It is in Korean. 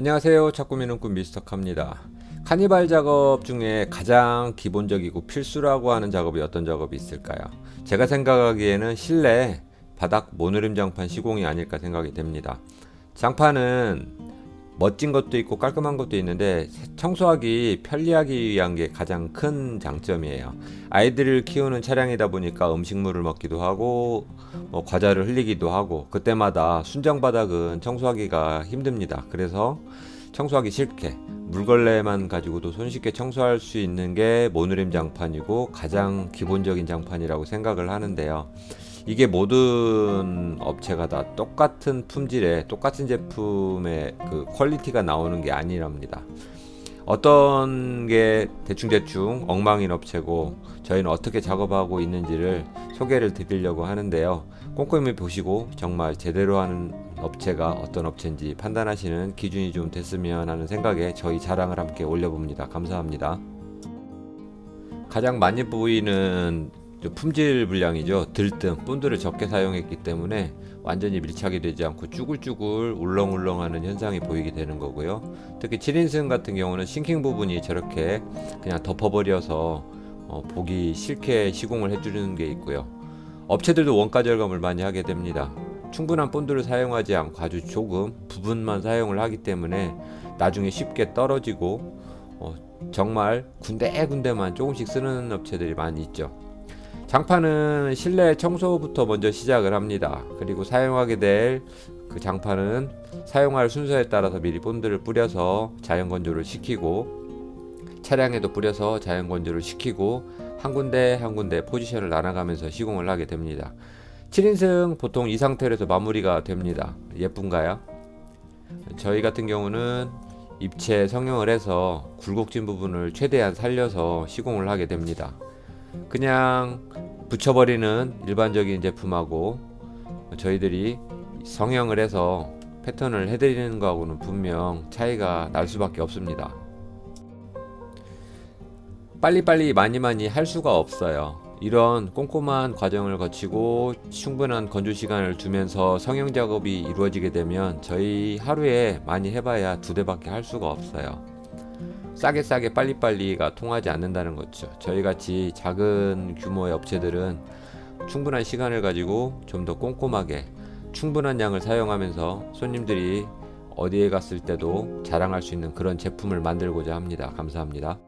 안녕하세요. 자꾸미는 꿈 미스터카입니다. 카니발 작업 중에 가장 기본적이고 필수라고 하는 작업이 어떤 작업이 있을까요? 제가 생각하기에는 실내 바닥 모노림 장판 시공이 아닐까 생각이 됩니다. 장판은 멋진 것도 있고 깔끔한 것도 있는데 청소하기 편리하기 위한 게 가장 큰 장점이에요. 아이들을 키우는 차량이다 보니까 음식물을 먹기도 하고 뭐 과자를 흘리기도 하고 그때마다 순정 바닥은 청소하기가 힘듭니다. 그래서 청소하기 싫게 물걸레만 가지고도 손쉽게 청소할 수 있는 게 모노림 장판이고 가장 기본적인 장판이라고 생각을 하는데요. 이게 모든 업체가 다 똑같은 품질의 똑같은 제품의 그 퀄리티가 나오는 게 아니랍니다. 어떤 게 대충대충 엉망인 업체고 저희는 어떻게 작업하고 있는지를 소개를 드리려고 하는데요. 꼼꼼히 보시고 정말 제대로 하는 업체가 어떤 업체인지 판단하시는 기준이 좀 됐으면 하는 생각에 저희 자랑을 함께 올려봅니다. 감사합니다. 가장 많이 보이는 품질 불량이죠. 들뜸, 본드를 적게 사용했기 때문에 완전히 밀착이 되지 않고 쭈글쭈글 울렁울렁하는 현상이 보이게 되는 거고요. 특히 7인승 같은 경우는 싱킹 부분이 저렇게 그냥 덮어버려서 어, 보기 싫게 시공을 해주는 게 있고요. 업체들도 원가 절감을 많이 하게 됩니다. 충분한 본드를 사용하지 않고 아주 조금 부분만 사용을 하기 때문에 나중에 쉽게 떨어지고 어, 정말 군데군데만 조금씩 쓰는 업체들이 많이 있죠. 장판은 실내 청소부터 먼저 시작을 합니다. 그리고 사용하게 될 그 장판은 사용할 순서에 따라서 미리 본드를 뿌려서 자연 건조를 시키고 차량에도 뿌려서 자연 건조를 시키고 한 군데 한 군데 포지션을 나눠가면서 시공을 하게 됩니다. 7인승 보통 이 상태에서 마무리가 됩니다. 예쁜가요? 저희 같은 경우는 입체 성형을 해서 굴곡진 부분을 최대한 살려서 시공을 하게 됩니다. 그냥 붙여버리는 일반적인 제품하고 저희들이 성형을 해서 패턴을 해드리는 거하고는 분명 차이가 날 수밖에 없습니다. 빨리빨리 많이 많이 할 수가 없어요. 이런 꼼꼼한 과정을 거치고 충분한 건조 시간을 두면서 성형 작업이 이루어지게 되면 저희 하루에 많이 해봐야 두 대밖에 할 수가 없어요. 싸게 싸게 빨리빨리가 통하지 않는다는 거죠. 저희 같이 작은 규모의 업체들은 충분한 시간을 가지고 좀 더 꼼꼼하게 충분한 양을 사용하면서 손님들이 어디에 갔을 때도 자랑할 수 있는 그런 제품을 만들고자 합니다. 감사합니다.